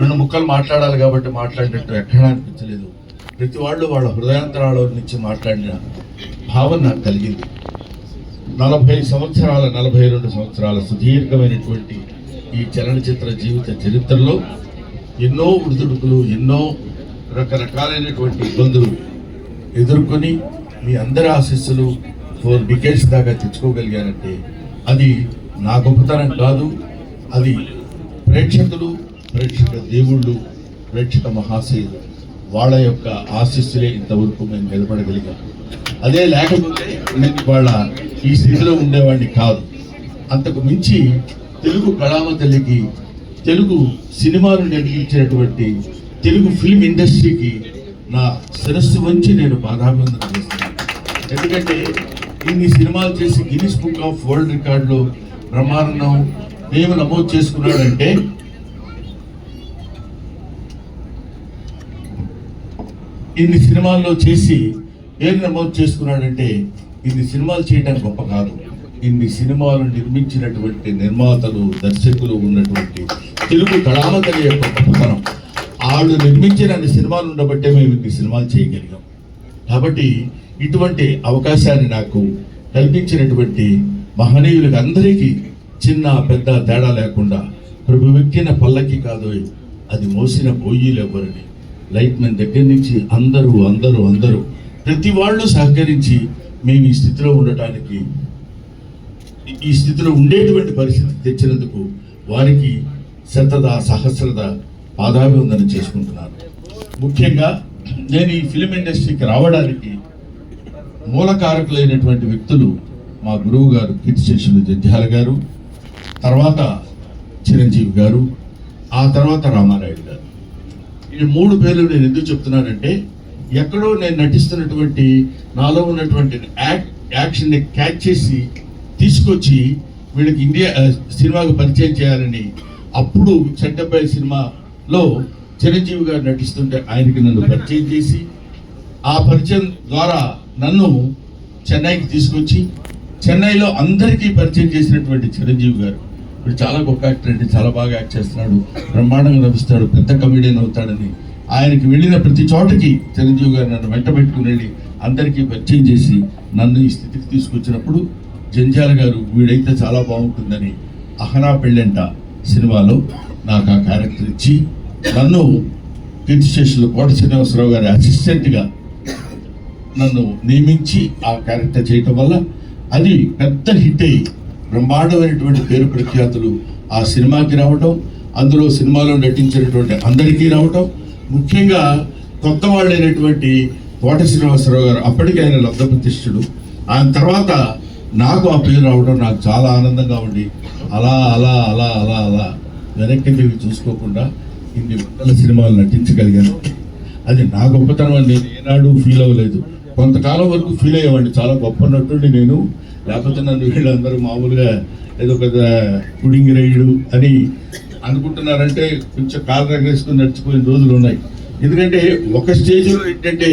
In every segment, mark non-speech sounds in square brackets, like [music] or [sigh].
రెండు ముక్కలు మాట్లాడాలి కాబట్టి మాట్లాడినట్టు ఎక్కడా అనిపించలేదు. ప్రతి వాళ్ళు వాళ్ళ హృదయాంతరాల నుంచి మాట్లాడిన భావన నాకు కలిగింది. నలభై సంవత్సరాల నలభై రెండు సంవత్సరాల సుదీర్ఘమైనటువంటి ఈ చలనచిత్ర జీవిత చరిత్రలో ఎన్నో ఉడుదుడుకులు ఎన్నో రకరకాలైనటువంటి ఇబ్బందులు ఎదుర్కొని మీ అందరి ఆశీస్సులు ఫోర్ డికేట్స్ దాకా తెచ్చుకోగలిగానంటే అది నా గొప్పతనం కాదు. అది ప్రేక్షకులు ప్రేక్షక దేవుళ్ళు ప్రేక్షక మహాశయులు వాళ్ళ యొక్క ఆశీస్సులే ఇంతవరకు మేము నిలబడగలిగాం. అదే లేకపోతే నేను ఈ స్థితిలో ఉండేవాడిని కాదు. అంతకు మించి తెలుగు కళామ తల్లికి తెలుగు సినిమాను నిర్మించినటువంటి తెలుగు ఫిల్మ్ ఇండస్ట్రీకి నా శిరస్సు వంచి నేను పాదాభివందన చేస్తున్నాను. ఎందుకంటే ఇన్ని సినిమాలు చేసి గిన్నిస్ బుక్ ఆఫ్ వరల్డ్ రికార్డులో బ్రహ్మానందం మేము నమోదు చేసుకున్నాడంటే ఇన్ని సినిమాల్లో చేసి ఏం నమోదు చేసుకున్నాడంటే ఇన్ని సినిమాలు చేయడం గొప్ప కాదు. ఇన్ని సినిమాలు నిర్మించినటువంటి నిర్మాతలు దర్శకులు ఉన్నటువంటి తెలుగు కళామతని యొక్క గొప్పతనం వాళ్ళు నిర్మించిన అన్ని సినిమాలు ఉండబట్టే మేము ఇన్ని సినిమాలు చేయగలిగాం. కాబట్టి ఇటువంటి అవకాశాన్ని నాకు కల్పించినటువంటి మహనీయులకు అందరికీ చిన్న పెద్ద తేడా లేకుండా ప్రభు వ్యక్తిన పల్లకి కాదు అది మోసిన బొయ్యిలు ఎవరిని లైట్ మెన్ దగ్గర నుంచి అందరూ అందరూ అందరూ ప్రతి వాళ్ళు సహకరించి మేము ఈ స్థితిలో ఉండటానికి ఈ స్థితిలో ఉండేటువంటి పరిస్థితి తెచ్చినందుకు వారికి శతద సహస్రద పాదాభివందన చేసుకుంటున్నాను. ముఖ్యంగా నేను ఈ ఫిలిం ఇండస్ట్రీకి రావడానికి మూలకారకులైనటువంటి వ్యక్తులు మా గురువు గారు కీర్తిశేషులు జంధ్యాల గారు తర్వాత చిరంజీవి గారు ఆ తర్వాత రామారాయుడు గారు. ఈ మూడు పేర్లు నేను ఎందుకు చెప్తున్నానంటే ఎక్కడో నేను నటిస్తున్నటువంటి నాలో ఉన్నటువంటి యాక్షన్ని క్యాచ్ చేసి తీసుకొచ్చి వీళ్ళకి ఇండియా సినిమాకు పరిచయం చేయాలని అప్పుడు చెడ్డబ్బాయి సినిమాలో చిరంజీవి గారు నటిస్తుంటే ఆయనకి నన్ను పరిచయం చేసి ఆ పరిచయం ద్వారా నన్ను చెన్నైకి తీసుకొచ్చి చెన్నైలో అందరికీ పరిచయం చేసినటువంటి చిరంజీవి గారు. ఇప్పుడు చాలా గొప్ప యాక్టర్ అండి చాలా బాగా యాక్ట్ చేస్తున్నాడు బ్రహ్మాండంగా నవ్విస్తాడు పెద్ద కమెడియన్ అవుతాడని. ఆయనకి వెళ్ళిన ప్రతి చోటకి చిరంజీవి గారు నన్ను వెంట పెట్టుకుని వెళ్ళి అందరికీ పరిచయం చేసి నన్ను ఈ స్థితికి తీసుకొచ్చినప్పుడు జంజాల గారు వీడైతే చాలా బాగుంటుందని అహనా పెళ్ళంట సినిమాలో నాకు ఆ క్యారెక్టర్ ఇచ్చి నన్ను కీర్తి స్టేషన్లో కోట శ్రీనివాసరావు గారి అసిస్టెంట్గా నన్ను నియమించి ఆ క్యారెక్టర్ చేయటం వల్ల అది పెద్ద హిట్ అయ్యి బ్రహ్మాండమైనటువంటి పేరు ప్రఖ్యాతులు ఆ సినిమాకి రావటం అందులో సినిమాలో నటించినటువంటి అందరికీ రావటం ముఖ్యంగా కొత్త వాళ్ళైనటువంటి కోట శ్రీనివాసరావు గారు అప్పటికి ఆయన లబ్ధప్రతిష్ఠుడు ఆయన తర్వాత నాకు ఆ పేరు రావడం నాకు చాలా ఆనందంగా ఉండి అలా అలా అలా అలా అలా వెనక్కి తిరిగి చూసుకోకుండా ఇన్ని వందల సినిమాలు నటించగలిగాను. అది నా గొప్పతనం అని నేను ఏనాడు ఫీల్ అవ్వలేదు. కొంతకాలం వరకు ఫీల్ అయ్యేవాడిని. చాలా గొప్ప నటుడిని నేను. లేకపోతే నన్ను వీళ్ళందరూ మామూలుగా ఏదో పెద్ద పుడింగి రైడు అని అనుకుంటున్నారంటే కొంచెం కాలు రగేసుకుని నడిచిపోయిన రోజులు ఉన్నాయి. ఎందుకంటే ఒక స్టేజ్లో ఏంటంటే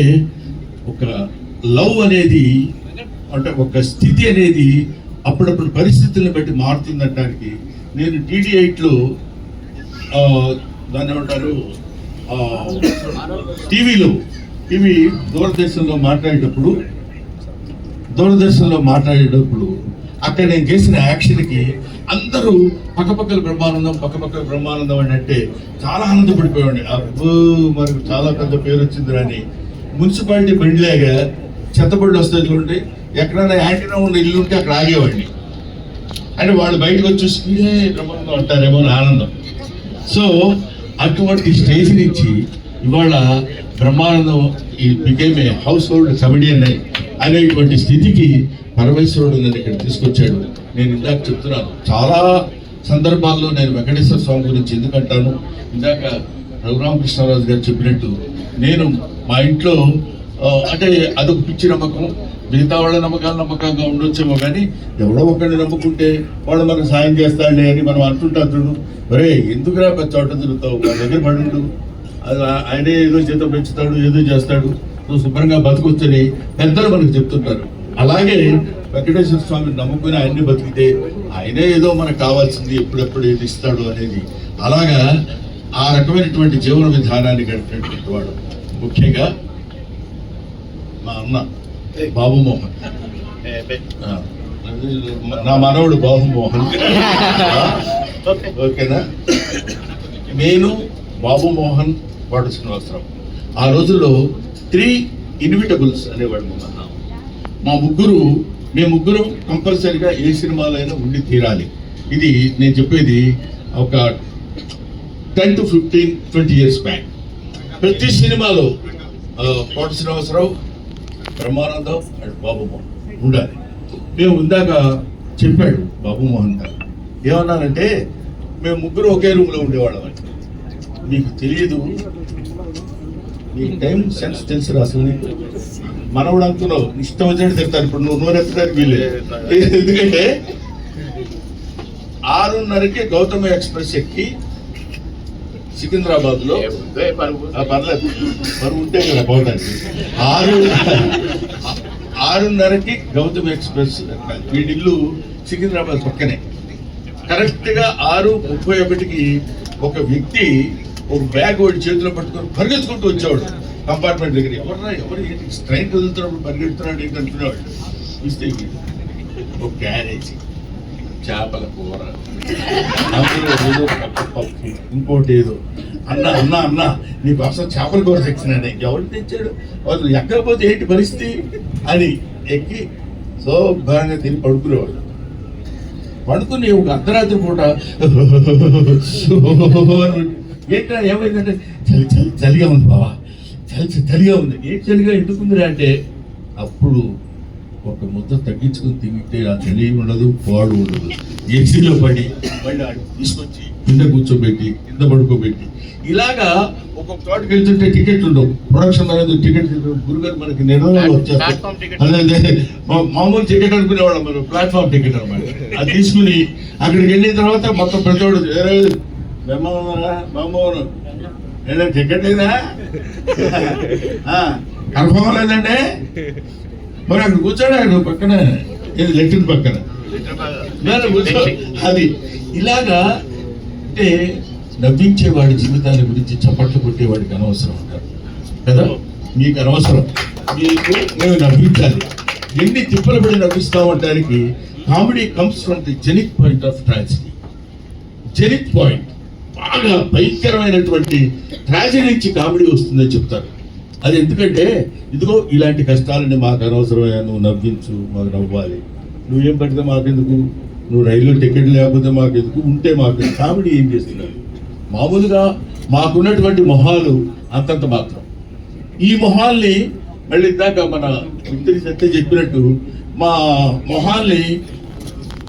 ఒక లవ్ అనేది అంటే ఒక స్థితి అనేది అప్పుడప్పుడు పరిస్థితులను బట్టి మారుతుందనడానికి నేను టీడీ ఎయిట్లో దాన్ని ఏమంటారు? టీవీలో టీవీ దూరదర్శన్లో మాట్లాడేటప్పుడు దూరదర్శన్లో మాట్లాడేటప్పుడు అక్కడ నేను చేసిన యాక్షన్కి అందరూ పక్కపక్కల బ్రహ్మానందం పక్కపక్కల బ్రహ్మానందం అని అంటే చాలా ఆనందపడిపోయాడు అబ్బో మనకు చాలా పెద్ద పేరు వచ్చింది అని. మున్సిపాలిటీ బండిలాగా చెత్తబడులు వస్తే చూడండి. ఎక్కడైనా యాంటీనా ఉన్న ఇల్లు ఉంటే అక్కడ ఆగేవాడిని. అంటే వాళ్ళు బయటకు వచ్చి చూసి బ్రహ్మానందం అంటారేమో అని ఆనందం. సో అటువంటి స్టేజ్ నుంచి ఇవాళ బ్రహ్మానందం ఈ became a house hold comedian అనేటువంటి స్థితికి పరమేశ్వరుడు నన్ను ఇక్కడ తీసుకొచ్చాడు. నేను ఇందాక చెప్తున్నాను చాలా సందర్భాల్లో నేను వెంకటేశ్వర స్వామి గురించి ఎందుకంటాను? ఇందాక రఘురామకృష్ణరాజు గారు చెప్పినట్టు నేను మా ఇంట్లో అంటే అదొక పిచ్చి నమ్మకం. మిగతా వాళ్ళ నమ్మకాలు నమ్మకంగా ఉండొచ్చేమో కానీ ఎవడో ఒకరిని నమ్ముకుంటే వాళ్ళు మనకు సాయం చేస్తాడులే అని మనం అంటుంటాం చూడు ఒరే ఎందుకురా చోట తిరుగుతావు? వాళ్ళ దగ్గర పడుండు. అది ఆయనే ఏదో జీతం పెంచుతాడు ఏదో చేస్తాడు. నువ్వు శుభ్రంగా బతుకొచ్చని పెద్దలు మనకు చెప్తుంటారు. అలాగే వెంకటేశ్వర స్వామిని నమ్ముకుని ఆయన్ని బతికితే ఆయనే ఏదో మనకు కావాల్సింది ఎప్పుడెప్పుడు ఏది ఇస్తాడు అనేది. అలాగా ఆ రకమైనటువంటి జీవన విధానాన్ని గడిపినటువంటి వాడు. ముఖ్యంగా మా అన్న బాబు మోహన్. నా మనవడు బాబు మోహన్. ఓకేనా? నేను బాబు మోహన్ వాడు శ్రీనివాసరావు. ఆ రోజుల్లో త్రీ ఇన్విటబుల్స్ అనేవాడు మా మా ముగ్గురు మేము ముగ్గురు కంపల్సరిగా ఏ సినిమాలో అయినా ఉండి తీరాలి. ఇది నేను చెప్పేది ఒక ten to fifteen twenty years back. ప్రతి సినిమాలో కోట శ్రీనివాసరావు బ్రహ్మానందం అండ్ బాబు మోహన్ ఉండాలి. మేము ఇందాక చెప్పాడు బాబు మోహన్ గారు. ఏమన్నానంటే మేము ముగ్గురు ఒకే రూమ్లో ఉండేవాళ్ళం మీకు తెలియదు నీకు టైం సెన్స్ తెలుసు అసలు నీకు మనవడు అనుకున్నావు ఇష్టం వచ్చినట్టు తిడతారు ఇప్పుడు నువ్వు నూనెత్తడానికి వీలేదు ఎందుకంటే ఆరున్నరకి గౌతమ ఎక్స్ప్రెస్ ఎక్కి సికింద్రాబాద్లో పర్లేదు. మరి ఉంటే కదా పోవడానికి. ఆరు ఆరున్నరకి గౌతమ్ ఎక్స్ప్రెస్ వీడిల్లు సికింద్రాబాద్ పక్కనే. కరెక్ట్గా ఆరు ముప్పై ఒకటికి ఒక వ్యక్తి ఒక బ్యాగ్ వాడి చేతిలో పట్టుకొని పరిగెత్తుకుంటూ వచ్చేవాడు. కంపార్ట్మెంట్ దగ్గర ఎవరన్నా ఎవరు ట్రైన్ కదులుతున్నప్పుడు పరిగెడుతున్నాడు ఏంటి అంటున్నాడు. చూస్తే ఒక క్యారేజ్. చేపల కూర. అందులో ఏదో పప్పు. ఇంకోటి ఏదో. అన్న అన్న అన్న నీకు అసలు చేపల కూర తెచ్చినాడు ఎవరు తెచ్చాడు? వాళ్ళు ఎక్కకపోతే ఏంటి పరిస్థితి? అని ఎక్కి శుభ్రంగా తిని పడుకునేవాడు. పడుకుని ఒక అర్ధరాత్రి పూట [laughs] ఏంటా ఏమైందంటే చలి చలి చలిగా ఉంది బావా. చలి చలిగా ఉంది. ఏం చలిగా ఎందుకుందిరా అంటే అప్పుడు ఒక ముద్ద తగ్గించుకుని తింటే ఆ చలి ఉండదు పాడు ఉండదు. ఏసీలో పడి మళ్ళీ తీసుకొచ్చి కింద కూర్చోబెట్టి కింద పడుకోబెట్టి ఇలాగా ఒక్కొక్క చోటుకి వెళ్తుంటే టికెట్ ఉండవు. ప్రొడక్షన్ అనేది టికెట్ గురుగారు మనకి అదే మా- మామూలు టికెట్ అనుకునేవాళ్ళం మనం ప్లాట్ఫామ్ టికెట్ అనమాట. అది తీసుకుని అక్కడికి వెళ్ళిన తర్వాత మొత్తం ప్రతివాడు మామూలు. ఏదో టికెట్ లేదా? కన్ఫర్మ్ లేదండి మరి అక్కడ కూర్చోడా పక్కన. ఇది లెట్టిన పక్కన. అది. ఇలాగా అంటే నవ్వించేవాడి జీవితాల గురించి చప్పట్లు కొట్టేవాడికి అనవసరం అంటారు. కదా? మీకు అనవసరం. మీకు మేము నవ్వించాలి. ఎన్ని తిప్పలు పడి నవ్విస్తామంటానికి comedy comes from the genic point of tragedy genic point బాగా భయంకరమైనటువంటి ట్రాజడీ నుంచి కామెడీ వస్తుందని చెప్తారు. అది ఎందుకంటే ఇదిగో ఇలాంటి కష్టాలని మాకు అనవసరమయ్యా నువ్వు నవ్వించు మాకు నవ్వాలి. నువ్వేం పడితే మాకెందుకు? నువ్వు రైల్లో టికెట్ లేకపోతే మాకెందుకు? ఉంటే మాకు కామెడీ ఏం చేస్తున్నావు మామూలుగా మాకున్నటువంటి మొహాలు అంతంత మాత్రం. ఈ మొహాల్ని మళ్ళీ ఇందాక మన మిత్రి సత్య చెప్పినట్టు మా మొహాల్ని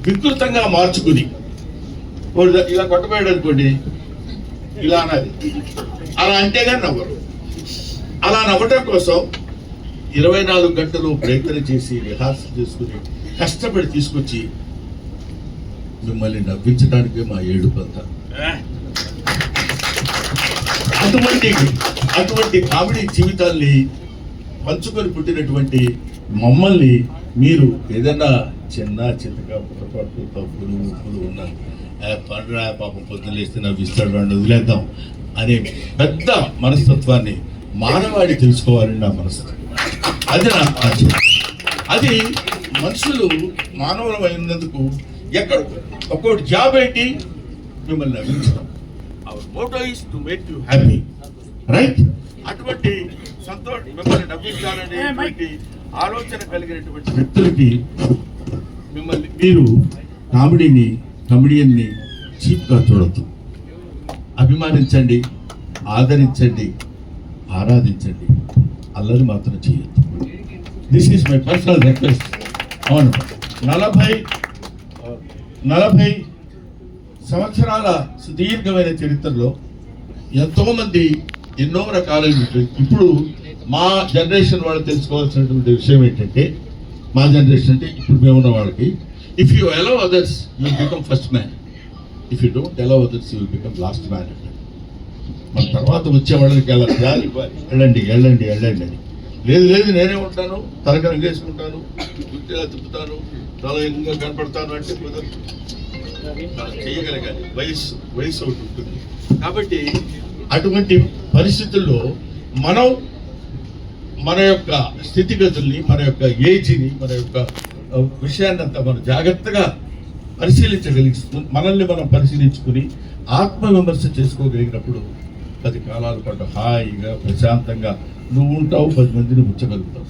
వికృతంగా మార్చుకుని ఇలా కొట్టబోయాడు అనుకోండి ఇలా అన్నది. అలా అంటేగాని నవ్వరు. అలా నవ్వటం కోసం ఇరవై నాలుగు గంటలు ప్రయత్నం చేసి రిహార్సల్ చేసుకుని కష్టపడి తీసుకొచ్చి మిమ్మల్ని నవ్వించడానికే మా ఏడుపంతా అటువంటి అటువంటి కామెడీ జీవితాల్ని పంచుకొని పుట్టినటువంటి మమ్మల్ని మీరు ఏదైనా చిన్న చిన్నగా పొరపాటు తప్పులు ఉప్పులు ఉన్న "ఏ, పండురా పాపం పొద్దున లేస్తే నవ్విస్తాడు వాడిని వదిలేద్దాం అనే పెద్ద మనస్తత్వాన్ని మానవాడి తెలుసుకోవాలని నా మనస్తత్వం అది నా ఆశయం అది మనుషులు మానవులం అయినందుకు ఎక్కడ ఒక్కొక్కటి జాబ్ ఏంటి? మిమ్మల్ని నవ్వించడం. Our motto is to make you happy right అటువంటి సంతోష్ మిమ్మల్ని నవ్వించాలనేటువంటి ఆలోచన కలిగినటువంటి వ్యక్తులకి మిమ్మల్ని మీరు కామెడీని కమిడియన్ని చీప్గా చూడొద్దు. అభిమానించండి ఆదరించండి ఆరాధించండి. అల్లరి మాత్రం చేయొద్దు. This is my personal request అవును. నలభై నలభై సంవత్సరాల సుదీర్ఘమైన చరిత్రలో ఎంతోమంది ఎన్నో రకాల ఇప్పుడు మా జనరేషన్ వాళ్ళు తెలుసుకోవాల్సినటువంటి విషయం ఏంటంటే మా జనరేషన్ అంటే ఇప్పుడు మేమున్న వాళ్ళకి if you allow others you become first man if you don't allow others you become last man మన తర్వాత వచ్చే వాళ్ళకి అలా వెళ్ళండి వెళ్ళండి వెళ్ళండి అని. లేదు లేదు నేనే ఉంటాను తలక రంగేసుకుంటాను గుర్తిలా తిప్పుతాను చాలా కనపడతాను అంటే కుదరదు. చేయగలగాలి. వయసు వయసు ఒకటి ఉంటుంది. కాబట్టి అటువంటి పరిస్థితుల్లో మనం మన యొక్క స్థితిగతుల్ని మన యొక్క ఏజ్ని మన యొక్క విషయాన్నంతా మనం జాగ్రత్తగా పరిశీలించగలిగి మనల్ని మనం పరిశీలించుకుని ఆత్మవిమర్శ చేసుకోగలిగినప్పుడు పది కాలాల పాటు హాయిగా ప్రశాంతంగా నువ్వు ఉంటావు పది మందిని ఉంచగలుగుతావు.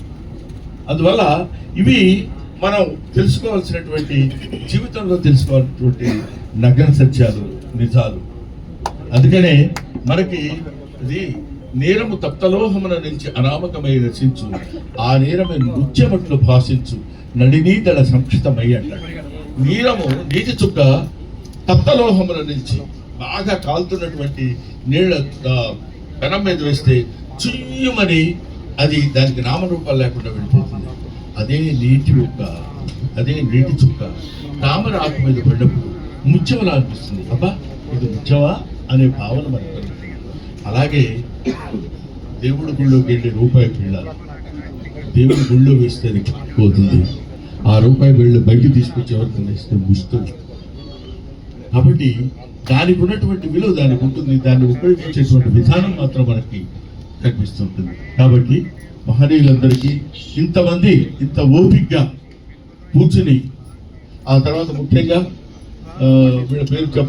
అందువల్ల ఇవి మనం తెలుసుకోవాల్సినటువంటి జీవితంలో తెలుసుకోవాల్సినటువంటి నగ్న సత్యాలు నిజాలు. అందుకనే మనకి ఇది నేరము తప్తలోహమున నుంచి అనామకమై రచించు ఆ నేరమే నృత్యమట్లు భాషించు నడినీదల సంక్షితమై అంటాడు నీలము నీటి చుక్క తప్తలోహముల నుంచి బాగా కాలుతున్నటువంటి నీళ్ళ ఆ, పెనం మీద వేస్తే చుయ్యమని అది దానికి నామరూపాలు లేకుండా వెళ్ళిపోతుంది. అదే నీటి యొక్క అదే నీటి చుక్క. తామర ఆకు మీద పడినప్పుడు ముత్యమలా అనిపిస్తుంది. అబ్బా ఇది ముత్యమా అనే భావన మనకు అలాగే దేవుడి గుళ్ళోకి వెళ్ళి రూపాయి పిల్లలు దేవుని గుళ్ళో వేస్తే పోతుంది ఆ రూపాయి వెళ్ళి బయటికి తీసుకొచ్చి ఎవరికైనా ఇస్తే ముస్తుంది. కాబట్టి దానికి ఉన్నటువంటి విలువ దానికి ఉంటుంది. దాన్ని ఉపయోగించేటువంటి విధానం మాత్రం మనకి కనిపిస్తుంటుంది. కాబట్టి మహనీయులందరికీ ఇంతమంది ఇంత ఓపిక్గా కూర్చుని ఆ తర్వాత ముఖ్యంగా వీళ్ళ పేరు చెప్ప